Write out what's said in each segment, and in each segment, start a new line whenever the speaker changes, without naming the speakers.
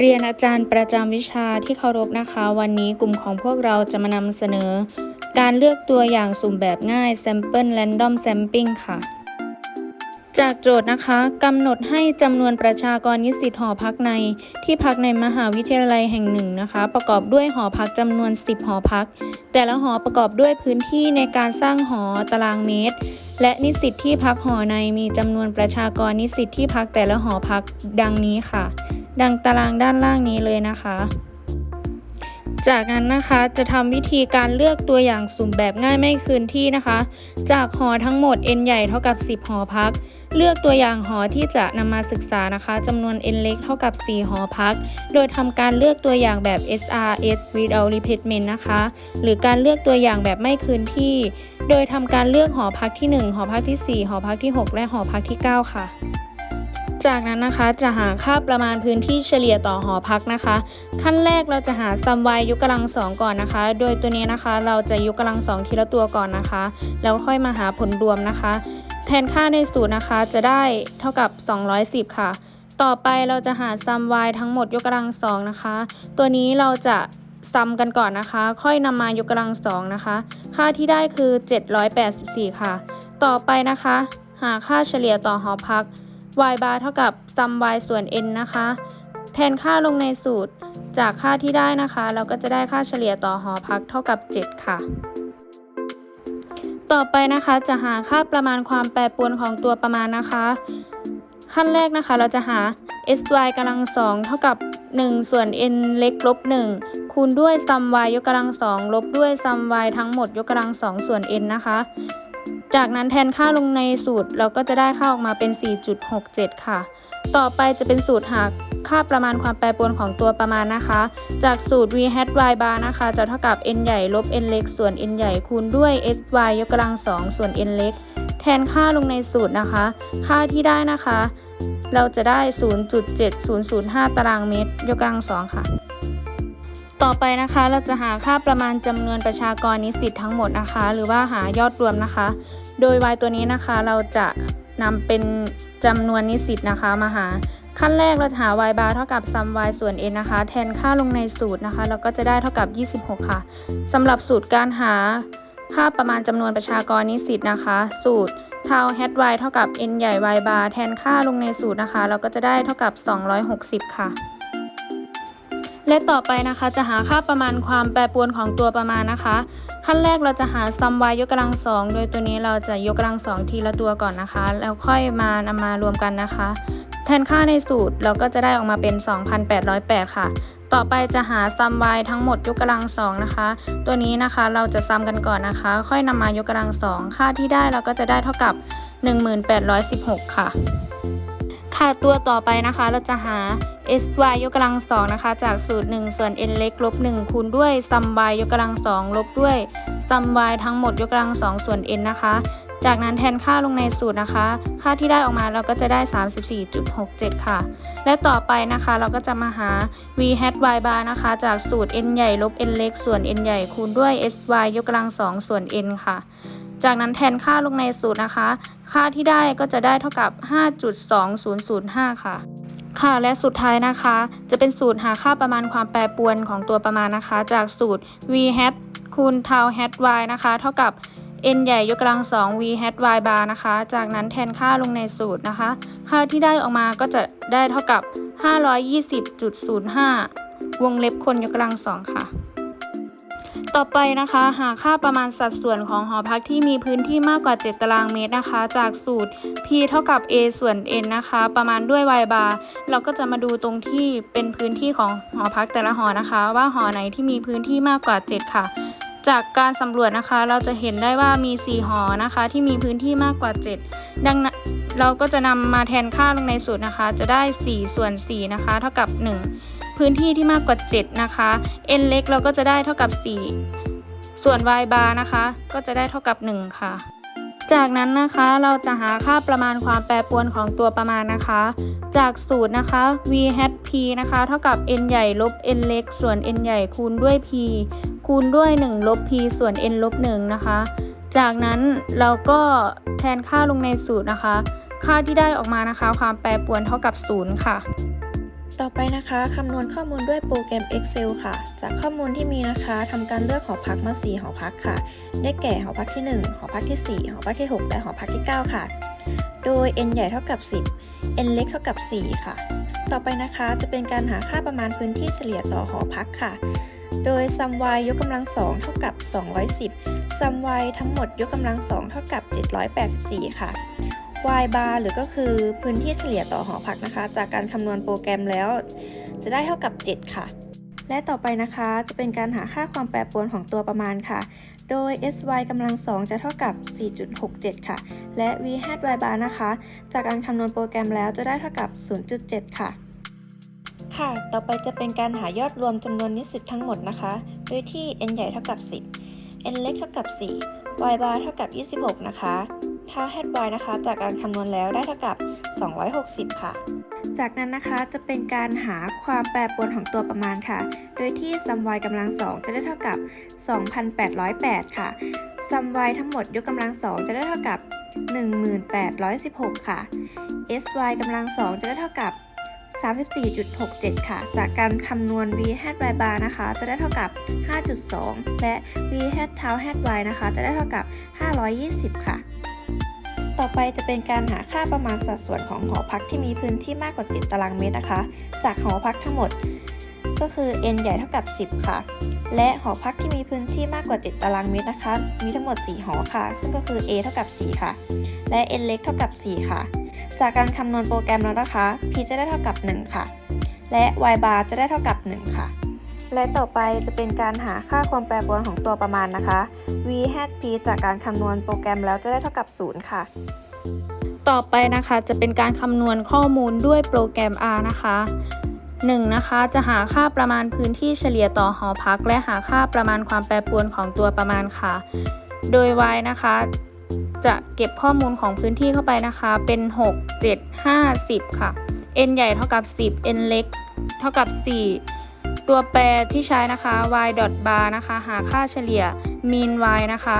เรียนอาจารย์ประจำวิชาที่เคารพนะคะ วันนี้กลุ่มของพวกเราจะมานำเสนอ การเลือกตัวอย่างสุ่มแบบง่าย Sample Random Sampling ค่ะ จากโจทย์นะคะกำหนดให้จำนวนประชากรนิสิตหอพักใน ที่พักในมหาวิทยาลัยแห่งหนึ่งนะคะ ประกอบด้วยหอพักจำนวน 10 หอพัก แต่ละหอประกอบด้วยพื้นที่ในการสร้างหอตารางเมตร และนิสิตที่พักหอในมีจำนวนประชากรนิสิตที่พักแต่ละหอพักดังนี้ค่ะ ดังตารางด้านล่างนี้เลยนะคะ จากนั้นนะคะจะทำวิธีการเลือกตัวอย่างสุ่มแบบง่ายไม่คืนที่นะคะ จากหอทั้งหมด n ใหญ่เท่ากับ 10 หอพัก เลือกตัวอย่างหอที่จะนำมาศึกษานะคะจำนวน n เล็กเท่ากับ 4 หอพัก โดยทำการเลือกตัวอย่างแบบ SRS without repeatment นะคะ หรือการเลือกตัวอย่างแบบไม่คืนที่ โดยทำการเลือกหอพักที่ 1 หอพักที่ 4 หอพักที่ 6 และหอพักที่ 9 ค่ะ จากนั้นนะคะจะหาค่าประมาณพื้นที่เฉลี่ยต่อหอพักนะคะ ขั้นแรกเราจะหาซัมไวยกกำลังสองก่อนนะคะ โดยตัวนี้นะคะเราจะยกกำลังสองทีละตัวก่อนนะคะ แล้วค่อยมาหาผลรวมนะคะ แทนค่าในสูตรนะคะจะได้เท่ากับ 210 ค่ะ ต่อไปเราจะหาซัมไยทั้งหมดยกกำลังสองนะคะ ตัวนี้เราจะซัมกันก่อนนะคะ ค่อยนำมายกกำลังสองนะคะ ค่าที่ได้คือ 784 ค่ะ ต่อไปนะคะ หาค่าเฉลี่ยต่อหอพัก y bar เท่ากับ sum y ส่วน n นะคะ แทนค่าลงในสูตรจากค่าที่ได้นะคะ เราก็จะได้ค่าเฉลี่ยต่อหอพักเท่ากับ 7 ค่ะ ต่อไปนะคะจะหาค่าประมาณความแปรปรวนของตัวประมาณนะคะ ขั้นแรกนะคะเราจะหา sy กำลังสองเท่ากับ 1 ส่วน n เล็กลบ1คูณด้วย sum y ยกกำลังสองลบด้วย sum y ทั้งหมดยกกำลังสองส่วน n นะคะ จากนั้นแทนค่าลงในสูตรเราก็จะได้ค่าออกมาเป็น 4.67 ค่ะ ต่อไปจะเป็นสูตรหาค่าประมาณความแปรปรวนของตัวประมาณนะคะ จากสูตร v hat y bar นะคะ จะเท่ากับ n ใหญ่ลบ n เล็กส่วน n ใหญ่คูณด้วย sy ยกกำลังสองส่วน n เล็ก แทนค่าลงในสูตรนะคะ ค่าที่ได้นะคะ เราจะได้ 0.7005 ตารางเมตร ยกกำลังสองค่ะต่อไปนะคะเราจะหาค่าประมาณจำนวนประชากรนิสิตทั้งหมดนะคะ หรือว่าหายอดรวมนะคะ โดย y ตัวนี้นะคะเราจะนำเป็นจำนวนนิสิตนะคะมาหา ขั้นแรกเราจะหา y bar เท่ากับ sum y ส่วน n นะคะ แทนค่าลงในสูตรนะคะ เราก็จะได้เท่ากับ 26 ค่ะสำหรับสูตรการหาค่าประมาณจำนวนประชากรนิสิตนะคะ สูตร tau h y เท่ากับ n ใหญ่ y bar แทนค่าลงในสูตรนะคะ เราก็จะได้เท่ากับ 260 ค่ะ และต่อไปนะคะจะหาค่าประมาณความแปรปรวนของตัวประมาณนะคะ ขั้นแรกเราจะหาซัม y ยกกำลังสองโดยตัวนี้เราจะยกกำลังสองทีละตัวก่อนนะคะ แล้วค่อยมานำมารวมกันนะคะ แทนค่าในสูตรเราก็จะได้ออกมาเป็น 2,808 ค่ะ ต่อไปจะหาซัม y ทั้งหมดยกกำลังสองนะคะ ตัวนี้นะคะเราจะซัมกันก่อนนะคะ ค่อยนำมายกกำลังสองค่าที่ได้เราก็จะได้เท่ากับ 1816 ค่ะ ค่ะตัวต่อไปนะคะเราจะหา sy ยกกำลังสองนะคะ จากสูตร 1 ส่วน n เล็กลบ1คูณด้วย sum y ยกกำลังสองลบด้วย sum y ทั้งหมดยกกำลังสองส่วน n นะคะ จากนั้นแทนค่าลงในสูตรนะคะ ค่าที่ได้ออกมาเราก็จะได้ 34.67 ค่ะ และต่อไปนะคะเราก็จะมาหา v hat y bar นะคะ จากสูตร n ใหญ่ลบ n เล็กส่วน n ใหญ่คูณด้วย sy ยกกำลังสองส่วน n ค่ะจากนั้นแทนค่าลงในสูตรนะคะ ค่าที่ได้ก็จะได้เท่ากับ 5.2005 ค่ะ ค่ะ และสุดท้ายนะคะ จะเป็นสูตรหาค่าประมาณความแปรปรวนของตัวประมาณนะคะ จากสูตร v hat คูณ tau hat y นะคะ เท่ากับ n ใหญ่ยกกำลังสอง v hat y bar นะคะ จากนั้นแทนค่าลงในสูตรนะคะ ค่าที่ได้ออกมาก็จะได้เท่ากับ 520.05 วงเล็บคนยกกำลังสองค่ะ ต่อไปนะคะ หาค่าประมาณสัดส่วนของหอพักที่มีพื้นที่มากกว่า 7 ตารางเมตรนะคะ จากสูตร p เท่ากับ a ส่วน n นะคะ ประมาณด้วย y bar เราก็จะมาดูตรงที่เป็นพื้นที่ของหอพักแต่ละหอนะคะ ว่าหอไหนที่มีพื้นที่มากกว่า 7 ค่ะ จากการสำรวจนะคะ เราจะเห็นได้ว่ามี 4 หอนะคะ ที่มีพื้นที่มากกว่า 7 ดังนั้นเราก็จะนำมาแทนค่าลงในสูตรนะคะ จะได้ 4 ส่วน 4 นะคะ เท่ากับ 1 พื้นที่ที่มากกว่า 7 นะคะ n เล็กเราก็จะได้เท่ากับ 4 ส่วน y bar นะคะ ก็จะได้เท่ากับ 1 ค่ะ จากนั้นนะคะเราจะหาค่าประมาณความแปรปรวนของตัวประมาณนะคะ จากสูตรนะคะ v hat p นะคะ เท่ากับ n ใหญ่ลบ n เล็ก ส่วน n ใหญ่คูณด้วย p คูณด้วย 1 ลบ p ส่วน n ลบ 1 นะคะ จากนั้นเราก็แทนค่าลงในสูตรนะคะ ค่าที่ได้ออกมานะคะ ความแปรปรวนเท่ากับ 0 ค่ะ
ต่อไปนะคะคำนวณข้อมูลด้วยโปรแกรม Excel ค่ะ จากข้อมูลที่มีนะคะทำการเลือกหอพักมา 4 หอพักค่ะ ได้แก่หอพักที่ 1 หอพักที่ 4 หอพักที่ 6 และหอพักที่ 9 ค่ะ โดย n ใหญ่เท่ากับ 10 n เล็กเท่ากับ 4 ค่ะ ต่อไปนะคะจะเป็นการหาค่าประมาณพื้นที่เฉลี่ยต่อหอพักค่ะ โดย sum y ยกกำลังสองเท่ากับ 210 sum y ทั้งหมดยกกำลังสองเท่ากับ 784 ค่ะ y bar หรือก็คือพื้นที่เฉลี่ยต่อหอพักนะคะ จากการคำนวณโปรแกรมแล้ว จะได้เท่ากับ 7 ค่ะ และต่อไปนะคะจะเป็นการหาค่าความแปรปรวนของตัวประมาณค่ะ โดย sy กำลังสองจะเท่ากับ 4.67 ค่ะ และ v hat y bar นะคะ จากการคำนวณโปรแกรมแล้วจะได้เท่ากับ 0.7 ค่ะค่ะ ต่อไปจะเป็นการหายอดรวมจำนวนนิสิตทั้งหมดนะคะ โดยที่ n ใหญ่เท่ากับ 10 n เล็กเท่ากับ 4 y bar เท่ากับ 26 นะคะ ถ้า hat y นะคะ จากการคำนวณแล้วได้เท่ากับ 260 ค่ะ จากนั้นนะคะจะเป็นการหาความแปรปรวนของตัวประมาณค่ะ โดยที่ sum y กำลังสองจะได้เท่ากับ 2,808 ค่ะ sum y ทั้งหมดยกกำลังสองจะได้เท่ากับ 1816 ค่ะ sy กำลังสองจะได้เท่ากับ 34.67 ค่ะ จากการคำนวณ v hat y bar นะคะ จะได้เท่ากับ 5.2 และ v hat tau hat y นะคะ จะได้เท่ากับ 520 ค่ะ ต่อไปจะเป็นการหาค่าประมาณสัดส่วนของหอพักที่มีพื้นที่มากกว่า7ตารางเมตรนะคะ จากหอพักทั้งหมด ก็คือ n ใหญ่เท่ากับ 10 ค่ะ และหอพักที่มีพื้นที่มากกว่า7ตารางเมตรนะคะ มีทั้งหมด 4 หอค่ะ ซึ่งก็คือ a เท่ากับ 4 ค่ะ และ n เล็กเท่ากับ 4 ค่ะ จากการคำนวณโปรแกรมแล้วนะคะ p จะได้เท่ากับ 1 ค่ะ และ y bar จะได้เท่ากับ 1 ค่ะ และต่อไปจะเป็นการหาค่าความแปรปรวนของตัวประมาณนะคะ v hat p จากการคำนวณโปรแกรมแล้วจะได้เท่ากับ 0 ค่ะ
ต่อไปนะคะจะเป็นการคำนวณข้อมูลด้วยโปรแกรม R นะคะ 1 นะคะจะหาค่าประมาณพื้นที่เฉลี่ยต่อหอพัก และหาค่าประมาณความแปรปรวนของตัวประมาณค่ะ โดย y นะคะจะเก็บข้อมูลของพื้นที่เข้าไปนะคะ เป็น 6 7 5 10 ค่ะ n ใหญ่เท่ากับ 10 n เล็ก เท่ากับ 4 ตัวแปรที่ใช้นะคะ y dot bar นะคะ หาค่าเฉลี่ย mean y นะคะ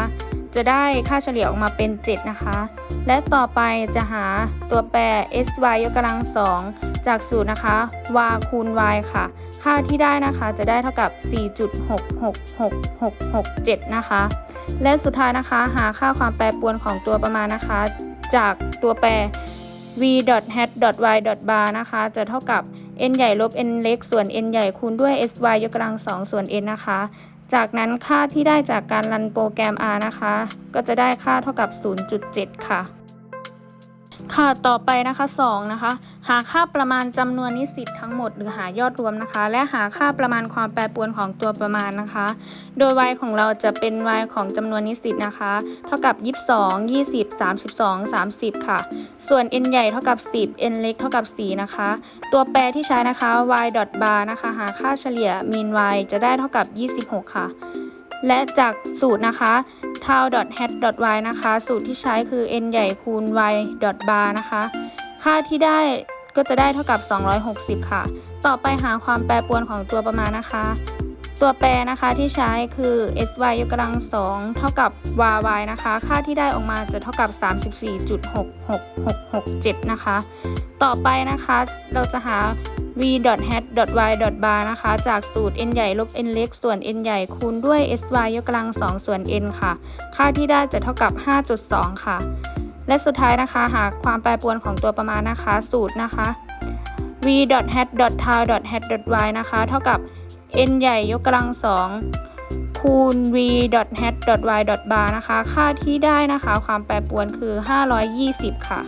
จะได้ค่าเฉลี่ยออกมาเป็น 7 นะคะ และต่อไปจะหาตัวแปร sy ยกกำลังสองจากสูตรนะคะ y คูณ y ค่ะ ค่าที่ได้นะคะจะได้เท่ากับ 4.666667 นะคะ และสุดท้ายนะคะ หาค่าความแปรปรวนของตัวประมาณนะคะ จากตัวแปร v hat y bar นะคะ จะเท่ากับ n ใหญ่ลบ n เล็กส่วน n ใหญ่คูณด้วย sy ยกกำลังสองส่วน n นะคะ จากนั้นค่าที่ได้จากการรันโปรแกรม R นะคะ ก็จะได้ค่าเท่ากับ 0.7 ค่ะ ค่ะต่อไปนะคะ2นะคะหาค่าประมาณจำนวนนิสิตทั้งหมดหรือหายอดรวมนะคะ และหาค่าประมาณความแปรปรวนของตัวประมาณนะคะ โดย y ของเราจะเป็น y ของจำนวนนิสิตนะคะ เท่ากับ 22 20 32 30 ค่ะ ส่วน n ใหญ่เท่ากับ 10 n เล็กเท่ากับ 4 นะคะ ตัวแปรที่ใช้นะคะ y bar นะคะ หาค่าเฉลี่ย mean y จะได้เท่ากับ 26 ค่ะ และจากสูตรนะคะ tau hat y นะคะ สูตรที่ใช้คือ n ใหญ่คูณ y bar นะคะ ค่าที่ได้ก็จะได้เท่ากับ 260 ค่ะ ต่อไปหาความแปรปรวนของตัวประมาณนะคะ ตัวแปรนะคะที่ใช้คือ sy ยกกำลังสองเท่ากับ yy นะคะ ค่าที่ได้ออกมาจะเท่ากับ 34.66667 นะคะ ต่อไปนะคะเราจะหา v hat y bar นะคะ จากสูตร n ใหญ่ลบ n เล็กส่วน n ใหญ่คูณด้วย sy ยกกำลังสองส่วน n ค่ะ ค่าที่ได้จะเท่ากับ 5.2 ค่ะ และสุดท้ายนะคะ หาความแปรปรวนของตัวประมาณนะคะ สูตรนะคะ v hat tau hat y นะคะ เท่ากับ n ใหญ่ยกกำลังสองคูณ v hat y bar นะคะ ค่าที่ได้นะคะ ความแปรปรวนคือ 520 ค่ะ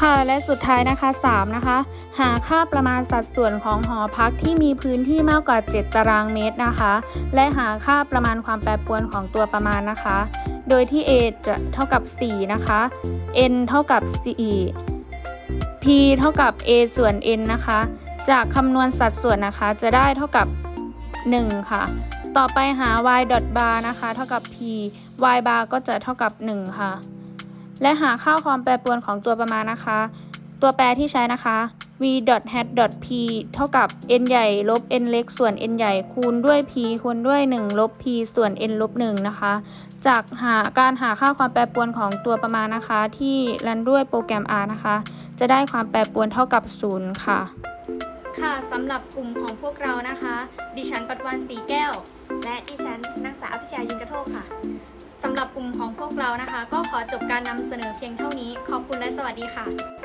ค่ะและสุดท้ายนะคะ 3 นะคะ หาค่าประมาณสัดส่วนของหอพักที่มีพื้นที่มากกว่า 7 ตารางเมตรนะคะ และหาค่าประมาณความแปรปรวนของตัวประมาณนะคะ โดยที่ a จะเท่ากับ 4 นะคะ n เท่ากับ 4 p เท่ากับ a ส่วน n นะคะ จากคำนวณสัดส่วนนะคะจะได้เท่ากับ 1 ค่ะ ต่อไปหา y bar นะคะ เท่ากับ p y bar ก็จะเท่ากับ 1 ค่ะ และหาค่าความแปรปรวนของตัวประมาณนะคะ ตัวแปรที่ใช้นะคะ v hat p เท่ากับ n ใหญ่ลบ n เล็กส่วน n ใหญ่คูณด้วย p คูณด้วย 1 ลบ p ส่วน n ลบ1นะคะ จากหาการหาค่าความแปรปรวนของตัวประมาณนะคะ ที่รันด้วยโปรแกรม R นะคะ จะได้ความแปรปรวนเท่ากับ 0 ค่ะ ค่ะสำหรับกลุ่มของพวกเรานะคะ ดิฉันปัตวันสีแก้ว
และดิฉันนางสาวอภิชายินกระโทกค่ะ
สำหรับกลุ่มของพวกเรานะคะ ก็ขอจบการนำเสนอเพียงเท่านี้ ขอบคุณและสวัสดีค่ะ